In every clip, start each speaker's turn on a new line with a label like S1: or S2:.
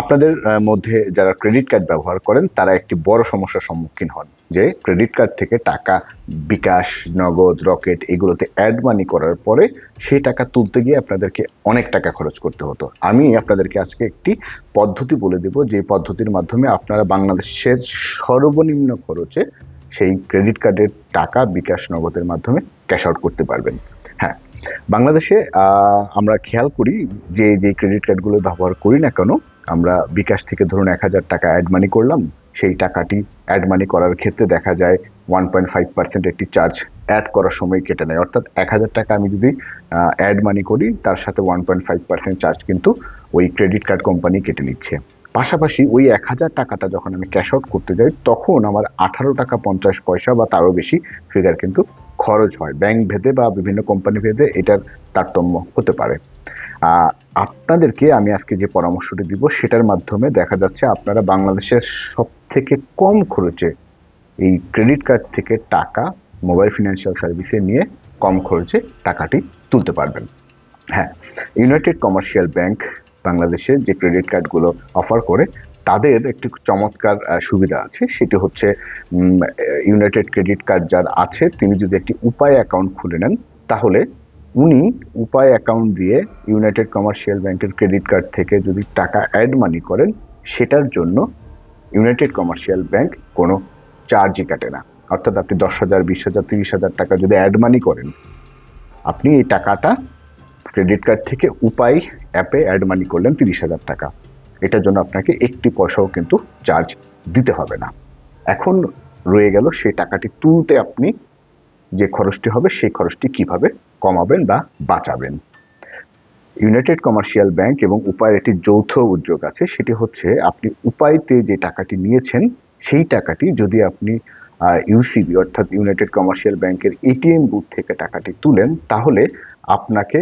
S1: আপনাদের মধ্যে যারা ক্রেডিট কার্ড ব্যবহার করেন, তারা একটি বড় সমস্যার সম্মুখীন হন, যে ক্রেডিট কার্ড থেকে টাকা, বিকাশ, নগদ, রকেট এগুলোতে অ্যাড মানি করার পরে সেই টাকা তুলতে গিয়ে আপনাদেরকে অনেক টাকা খরচ করতে হতো। আমি আপনাদেরকে আজকে একটি পদ্ধতি বলে দেব, যে পদ্ধতির মাধ্যমে আপনারা বাংলাদেশের সর্বনিম্ন খরচে সেই ক্রেডিট কার্ডের টাকা, বিকাশ, নগদের মাধ্যমে ক্যাশ আউট করতে পারবেন। হ্যাঁ বাংলাদেশে আমরা খেয়াল করি যে যে ক্রেডিট কার্ডগুলো ব্যবহার করি না কেন, আমরা বিকাশ থেকে ধরুন এক হাজার টাকা অ্যাড মানি করলাম, সেই টাকাটি অ্যাড মানি করার ক্ষেত্রে দেখা যায় ওয়ান পয়েন্ট ফাইভ পার্সেন্ট একটি চার্জ অ্যাড করার সময় কেটে নেয়। অর্থাৎ এক হাজার টাকা আমি যদি অ্যাড মানি করি, তার সাথে one point five percent charge কিন্তু ওই ক্রেডিট কার্ড কোম্পানি কেটে নিচ্ছে। পাশাপাশি ওই এক হাজার টাকাটা যখন আমি ক্যাশ আউট করতে যাই, তখন আমার আঠারো টাকা পঞ্চাশ পয়সা বা তারও বেশি ফিগার কিন্তু খরচ হয়। ব্যাংক ভেদে বা বিভিন্ন কোম্পানি ভেদে এটার তারতম্য হতে পারে। আপনাদেরকে আমি আজকে যে পরামর্শটি দিব, সেটার মাধ্যমে দেখা যাচ্ছে আপনারা বাংলাদেশের সব থেকে কম খরচে এই ক্রেডিট কার্ড থেকে টাকা মোবাইল ফিনান্সিয়াল সার্ভিসে নিয়ে কম খরচে টাকাটি তুলতে পারবেন। হ্যাঁ ইউনাইটেড কমার্শিয়াল ব্যাংক বাংলাদেশে যে ক্রেডিট কার্ডগুলো অফার করে, তাদের একটি চমৎকার সুবিধা আছে। সেটি হচ্ছে ইউনাইটেড ক্রেডিট কার্ড যার আছে, তিনি যদি একটি উপায় অ্যাকাউন্ট খুলে নেন, তাহলে উনি উপায় অ্যাকাউন্ট দিয়ে ইউনাইটেড কমার্শিয়াল ব্যাংকের ক্রেডিট কার্ড থেকে যদি টাকা অ্যাড মানি করেন, সেটার জন্য ইউনাইটেড কমার্শিয়াল ব্যাংক কোনো চার্জই কাটে না। অর্থাৎ আপনি দশ হাজার, বিশ হাজার, তিরিশ হাজার টাকা যদি অ্যাড মানি করেন, আপনি এই টাকাটা ক্রেডিট কার্ড থেকে উপায় অ্যাপে অ্যাড মানি করলেন তিরিশ হাজার টাকা। এটার জন্য আপনাকে একটি পয়সাও কিন্তু চার্জ দিতে হবে না। এখন রয়ে গেল সেই টাকাটি তুলতে আপনি যে খরচটি হবে, সেই খরচটি কীভাবে কমাবেন বা বাঁচাবেন। ইউনাইটেড কমার্শিয়াল ব্যাংক এবং উপায়ের একটি যৌথ উদ্যোগ আছে, সেটি হচ্ছে আপনি উপায়তে যে টাকাটি নিয়েছেন, সেই টাকাটি যদি আপনি ইউসিবি অর্থাৎ ইউনাইটেড কমার্শিয়াল ব্যাংকের এটিএম বুথ থেকে টাকাটি তুলেন, তাহলে আপনাকে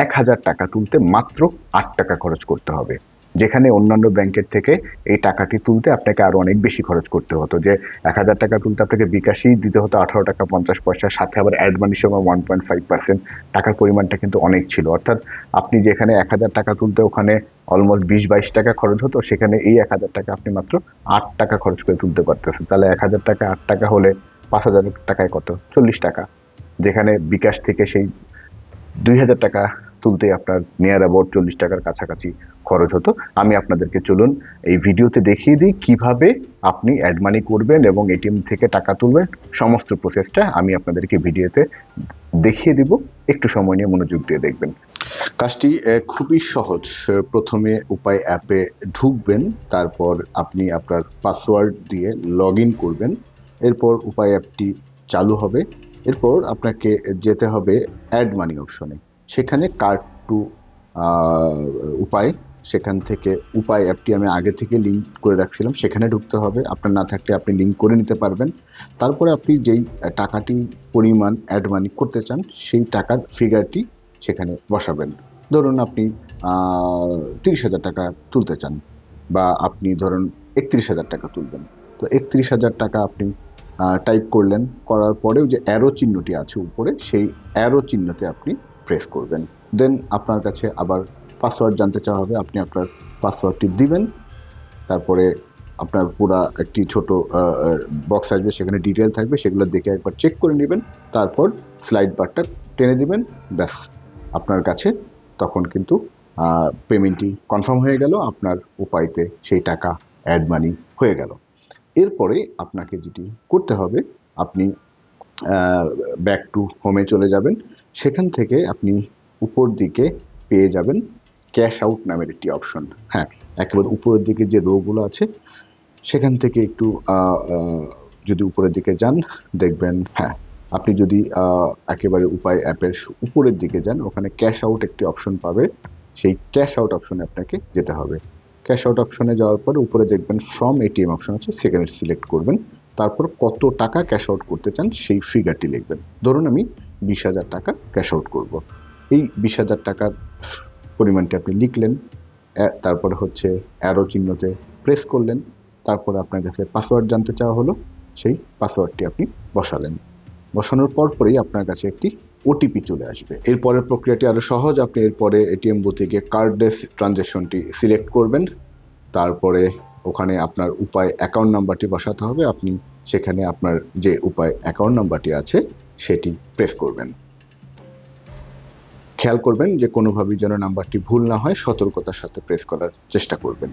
S1: এক হাজার টাকা তুলতে মাত্র আট টাকা খরচ করতে হবে। যেখানে অন্যান্য ব্যাংকের থেকে এই টাকাটি তুলতে আপনাকে আরও অনেক বেশি খরচ করতে হতো। যে এক হাজার টাকা তুলতে আপনাকে বিকাশই দিতে হতো আঠারো টাকা পঞ্চাশ পয়সা, সাথে আবার অ্যাড মানির সময় ওয়ান পয়েন্ট ফাইভ পার্সেন্ট টাকার পরিমাণটা কিন্তু অনেক ছিল। অর্থাৎ আপনি যেখানে এক হাজার টাকা তুলতে ওখানে অলমোস্ট বিশ বাইশ টাকা খরচ হতো, সেখানে এই এক হাজার টাকা আপনি মাত্র আট টাকা খরচ করে তুলতে পারতেছেন। তাহলে এক হাজার টাকা আট টাকা হলে পাঁচ হাজার টাকায় কত? চল্লিশ টাকা। যেখানে বিকাশ থেকে সেই দুই হাজার টাকা তুলতে আপনার নিয়ার অ্যাবাউট চল্লিশ টাকার কাছাকাছি খরচ হতো। আমি আপনাদেরকে চলুন এই ভিডিওতে দেখিয়ে দিই কীভাবে আপনি অ্যাড মানি করবেন এবং এটিএম থেকে টাকা তুলবেন। সমস্ত প্রসেসটা আমি আপনাদেরকে ভিডিওতে দেখিয়ে দিব। একটু সময় নিয়ে মনোযোগ দিয়ে দেখবেন। কাজটি খুবই সহজ। প্রথমে উপায় অ্যাপে ঢুকবেন, তারপর আপনি আপনার পাসওয়ার্ড দিয়ে লগ করবেন। এরপর উপায় অ্যাপটি চালু হবে। এরপর আপনাকে যেতে হবে অ্যাড মানি অপশনে সেখানে কার্ড টু উপায়, সেখান থেকে উপায় অ্যাপটি আমি আগে থেকে লিঙ্ক করে রাখছিলাম, সেখানে ঢুকতে হবে। আপনার না থাকলে আপনি লিঙ্ক করে নিতে পারবেন। তারপরে আপনি যেই টাকাটি পরিমাণ অ্যাড মানি করতে চান, সেই টাকার ফিগারটি সেখানে বসাবেন। ধরুন আপনি তিরিশ হাজার টাকা তুলতে চান, বা আপনি ধরুন একত্রিশ হাজার টাকা তুলবেন। তো একত্রিশ হাজার টাকা আপনি টাইপ করলেন। করার পরেও যে অ্যারো চিহ্নটি আছে উপরে, সেই অ্যারো চিহ্নতে আপনি প্রেস করবেন। দেন আপনার কাছে আবার পাসওয়ার্ড জানতে চাওয়া হবে, আপনি আপনার পাসওয়ার্ডটি দিবেন। তারপরে আপনার পুরা একটি ছোট বক্স আসবে সেখানে ডিটেল থাকবে, সেগুলো দেখে একবার চেক করে নেবেন। তারপর স্লাইড বারটা টেনে দিবেন। ব্যাস, আপনার কাছে তখন কিন্তু পেমেন্টটি কনফার্ম হয়ে গেল। আপনার উপায়তে সেই টাকা অ্যাড মানি হয়ে গেল। এরপরে আপনাকে যেটি করতে হবে, আপনি ব্যাক টু হোমে চলে যাবেন। সেখান থেকে আপনি উপর দিকে পেয়ে যাবেন ক্যাশ আউট নামের একটি অপশন হ্যাঁ একেবারে উপরের দিকে যে রোগুলো আছে, সেখান থেকে একটু যদি উপরের দিকে যান, দেখবেন হ্যাঁ আপনি যদি একেবারে উপায় অ্যাপের উপরের দিকে যান, ওখানে ক্যাশ আউট একটি অপশন পাবে। সেই ক্যাশ আউট অপশনে আপনাকে যেতে হবে। ক্যাশ আউট অপশনে যাওয়ার পরে উপরে দেখবেন ফ্রম এটিএম অপশন আছে, সেখানে সিলেক্ট করবেন। তারপর কত টাকা ক্যাশ আউট করতে চান সেই ফিগারটি লিখবেন। ধরুন আমি বিশ হাজার টাকা ক্যাশ আউট করব। এই বিশ হাজার টাকার পরিমাণটি আপনি লিখলেন তারপরে হচ্ছে অ্যারো চিহ্নতে প্রেস করলেন, তারপর আপনার কাছে পাসওয়ার্ড জানতে চাওয়া হলো, সেই পাসওয়ার্ডটি আপনি বসালেন। বসানোর পর পরেই আপনার কাছে একটি ওটিপি চলে আসবে। এরপরের প্রক্রিয়াটি আরও সহজ, আপনি এরপরে এটিএম বুথে গিয়ে কার্ডলেস ট্রানজ্যাকশনটি সিলেক্ট করবেন। তারপরে ওখানে আপনার উপায় অ্যাকাউন্ট নাম্বারটি বসাতে হবে। আপনি সেখানে আপনার যে উপায় অ্যাকাউন্ট নাম্বারটি আছে, সেটি প্রেস করবেন। খেয়াল করবেন যে কোনোভাবেই যেন নাম্বারটি ভুল না হয়, সতর্কতার সাথে প্রেস করার চেষ্টা করবেন।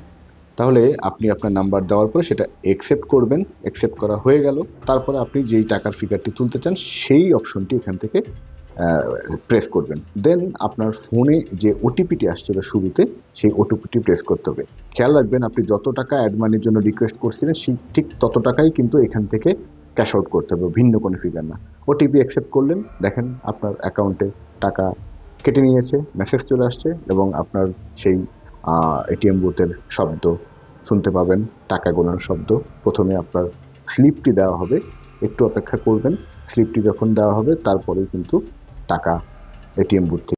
S1: তাহলে আপনি আপনার নাম্বার দেওয়ার পরে সেটা অ্যাকসেপ্ট করবেন অ্যাকসেপ্ট করা হয়ে গেল। তারপরে আপনি যেই টাকার ফিগারটি তুলতে চান, সেই অপশনটি এখান থেকে প্রেস করবেন। দেন আপনার ফোনে যে ওটিপিটি আসছিল শুরুতে, সেই ওটিপিটি প্রেস করতে হবে। খেয়াল রাখবেন, আপনি যত টাকা অ্যাড মানির জন্য রিকোয়েস্ট করছিলেন, সেই ঠিক তত টাকাই কিন্তু এখান থেকে ক্যাশ আউট করতে হবে, ভিন্ন কোনো ফিগার না। ওটিপি অ্যাকসেপ্ট করলেন, দেখেন আপনার অ্যাকাউন্টে টাকা কেটে নিয়েছে মেসেজ চলে আসছে এবং আপনার সেই এটিএম বুথের শব্দ শুনতে পাবেন, টাকা গোনার শব্দ। প্রথমে আপনার স্লিপটি দেওয়া হবে, একটু অপেক্ষা করবেন। স্লিপটি যখন দেওয়া হবে, তারপরেই কিন্তু টাকা এটিএম বুথ থেকে